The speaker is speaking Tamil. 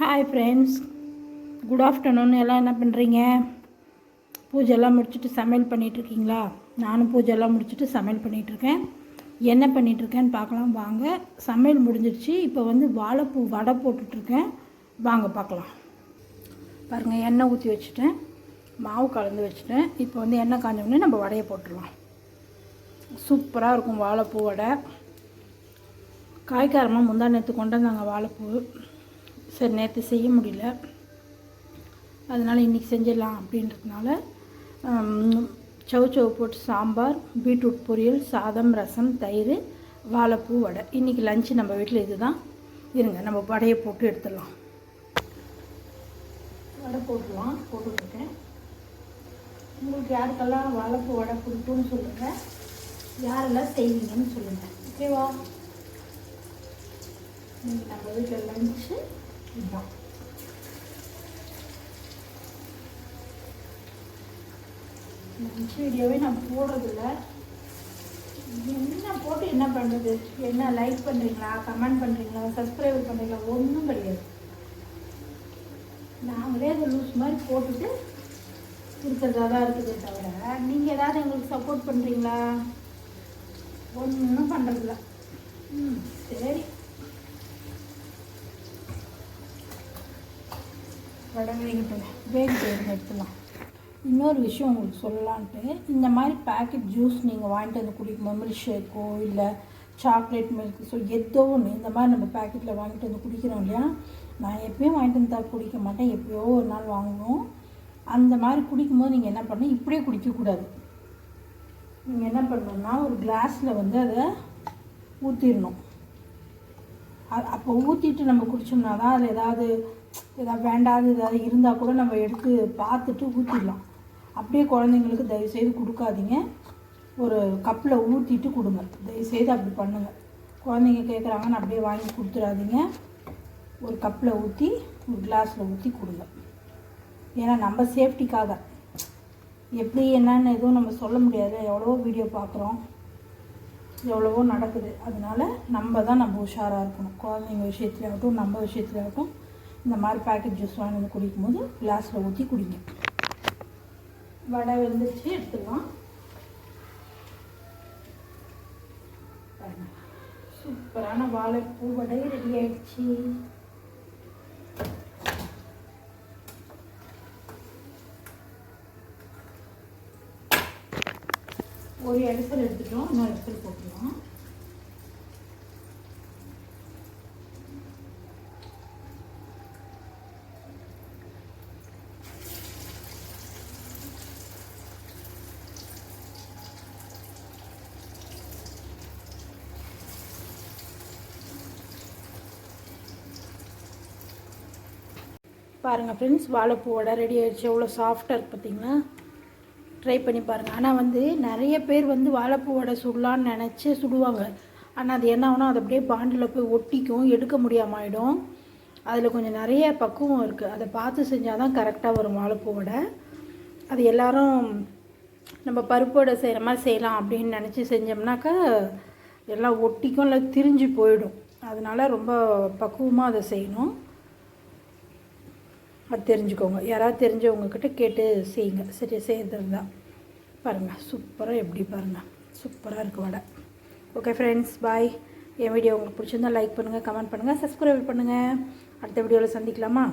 ஹாய் ஃப்ரெண்ட்ஸ் குட் ஆஃப்டர்நூன் எல்லாம் என்ன பண்ணுறீங்க பூஜைலாம் முடிச்சுட்டு சமையல் பண்ணிகிட்ருக்கீங்களா நானும் பூஜைலாம் முடிச்சுட்டு சமையல் பண்ணிகிட்ருக்கேன் என்ன பண்ணிகிட்ருக்கேன்னு பார்க்கலாம். வாங்க. சமையல் முடிஞ்சிடுச்சு. இப்போ வந்து வாழைப்பூ வடை போட்டுட்ருக்கேன் வாங்க பார்க்கலாம். பாருங்கள் எண்ணெய் ஊற்றி வச்சுட்டேன். மாவு கலந்து வச்சுட்டேன். இப்போ வந்து எண்ணெய் காஞ்சோடனே நம்ம வடையை போட்டுடலாம். சூப்பராக இருக்கும் வாழைப்பூ வடை. காய்காரமாக முந்தா நேற்று கொண்டு வந்தாங்க வாழைப்பூ. சரி நேற்று செய்ய முடியல. அதனால் இன்றைக்கி செஞ்சிடலாம் அப்படின்றதுனால சவு சவு போட்டு சாம்பார் பீட்ரூட் பொரியல் சாதம் ரசம் தயிர் வாழைப்பூ வடை. இன்றைக்கி லஞ்சு நம்ம வீட்டில் இதுதான். இருங்க நம்ம வடையை போட்டு எடுத்துடலாம். வடை போட்டுலாம் போட்டுருக்கேன் உங்களுக்கு யாருக்கெல்லாம் வாழைப்பூ வடை பிடிக்கும்னு சொல்லுங்கள் யாரெல்லாம் செய்வீங்கன்னு சொல்லுங்கள் ஓகேவா இன்னைக்கு நம்ம வீட்டில் லஞ்சு இதுதான் லஞ்ச் வீடியோவே நான் போடுறதில்ல. என்ன போட்டு என்ன பண்ணுறது என்ன லைக் பண்ணுறீங்களா கமெண்ட் பண்ணுறீங்களா சப்ஸ்கிரைப் பண்ணுறீங்களா ஒன்றும் கிடையாது. நாங்களே அதை லூஸ் மாதிரி போட்டுட்டு இருக்கிறதா தான் இருக்குதே தவிர நீங்கள் ஏதாவது எங்களுக்கு சப்போர்ட் பண்ணுறீங்களா ஒன்றும் பண்ணுறதில்ல ம் சரி. வடங்கிட்டோம் வேக வேக இன்னொரு விஷயம் உங்களுக்கு சொல்லலான்ட்டு இந்த மாதிரி பேக்கெட் ஜூஸ் நீங்கள் வாங்கிட்டு வந்து குடிக்கும் மில்க் ஷேக்கோ இல்லை சாக்லேட் மில்க் ஸோ ஏதோ ஒன்று இந்த மாதிரி நம்ம பேக்கெட்டில் வாங்கிட்டு வந்து குடிக்கிறோம் இல்லையா? நான் எப்பயும் வாங்கிட்டு வந்து தான் குடிக்க மாட்டேன். எப்பயோ ஒரு நாள் வாங்குவோம். அந்த மாதிரி குடிக்கும்போது நீங்கள் என்ன பண்ணணும்? இப்படியே குடிக்கக்கூடாது. நீங்கள் என்ன பண்ணணும்னா ஒரு கிளாஸில் வந்து அதை ஊற்றிடணும் அப்போ ஊற்றிட்டு நம்ம குடித்தோம்னா தான் அதில் ஏதாவது ஏதாவது வேண்டாது ஏதாவது இருந்தால் கூட நம்ம எடுத்து பார்த்துட்டு ஊற்றிடலாம் அப்படியே குழந்தைங்களுக்கு தயவுசெய்து கொடுக்காதீங்க. ஒரு கப்பில் ஊற்றிட்டு கொடுங்க. தயவுசெய்து அப்படி பண்ணுங்கள் குழந்தைங்க கேட்குறாங்கன்னு அப்படியே வாங்கி கொடுத்துடாதீங்க. ஒரு கப்பில் ஊற்றி ஒரு கிளாஸில் ஊற்றி கொடுங்க. ஏன்னா நம்ம சேஃப்டிக்காக. எப்படி என்னன்னு எதுவும் நம்ம சொல்ல முடியாது. எவ்வளவோ வீடியோ பார்க்குறோம். எவ்வளவோ நடக்குது. அதனால நம்ம தான் நம்ம உஷாராக இருக்கணும். குழந்தைங்க விஷயத்துலையாகட்டும் நம்ம விஷயத்துலையாகட்டும் இந்த மாதிரி பேக்கெட் ஜூஸ் வாங்கி வந்து குடிக்கும்போது கிளாஸில் ஊற்றி குடிங்க. வடை வெந்துச்சு எடுத்துக்கலாம். சூப்பரான வாழைப்பூ வடை ரெடி ஆயிடுச்சு. ஒரு இடத்துல எடுத்துட்டோம் இன்னொரு இடத்துல போட்டுருவோம் பாருங்கள் ஃப்ரெண்ட்ஸ் வாழைப்பூ வடை ரெடி ஆகிடுச்சு எவ்வளோ சாஃப்டாக இருக்குது பார்த்தீங்களா ட்ரை பண்ணி பாருங்கள் ஆனால் வந்து நிறைய பேர் வந்து வாழைப்பூ வடை சுடலான்னு நினச்சி சுடுவாங்க. ஆனால் அது என்ன ஆகுனா அது அப்படியே பாண்டில் போய் ஒட்டிக்கும் எடுக்க முடியாமல் ஆகிடும் அதில் கொஞ்சம் நிறைய பக்குவம் இருக்குது அதை பார்த்து செஞ்சால் தான் கரெக்டாக வரும் வாழைப்பூ வடை அது எல்லோரும் நம்ம பருப்பு வடை செய்கிற மாதிரி செய்யலாம் அப்படின்னு நினச்சி செஞ்சோம்னாக்கா எல்லாம் ஒட்டிக்கும் இல்லை திரிஞ்சு போயிடும். அதனால் ரொம்ப பக்குவமாக அதை செய்யணும். அது தெரிஞ்சுக்கோங்க. யாராவது தெரிஞ்சவங்கக்கிட்ட கேட்டு செய்யுங்க. சரி செய்கிறது தான் பாருங்கள் சூப்பராக எப்படி பாருங்கள் சூப்பராக இருக்குது வடை. ஓகே ஃப்ரெண்ட்ஸ் பாய் என் வீடியோ உங்களுக்கு பிடிச்சிருந்தா லைக் பண்ணுங்கள் கமெண்ட் பண்ணுங்கள் சப்ஸ்கிரைப் பண்ணுங்கள் அடுத்த வீடியோவில் சந்திக்கலாமா?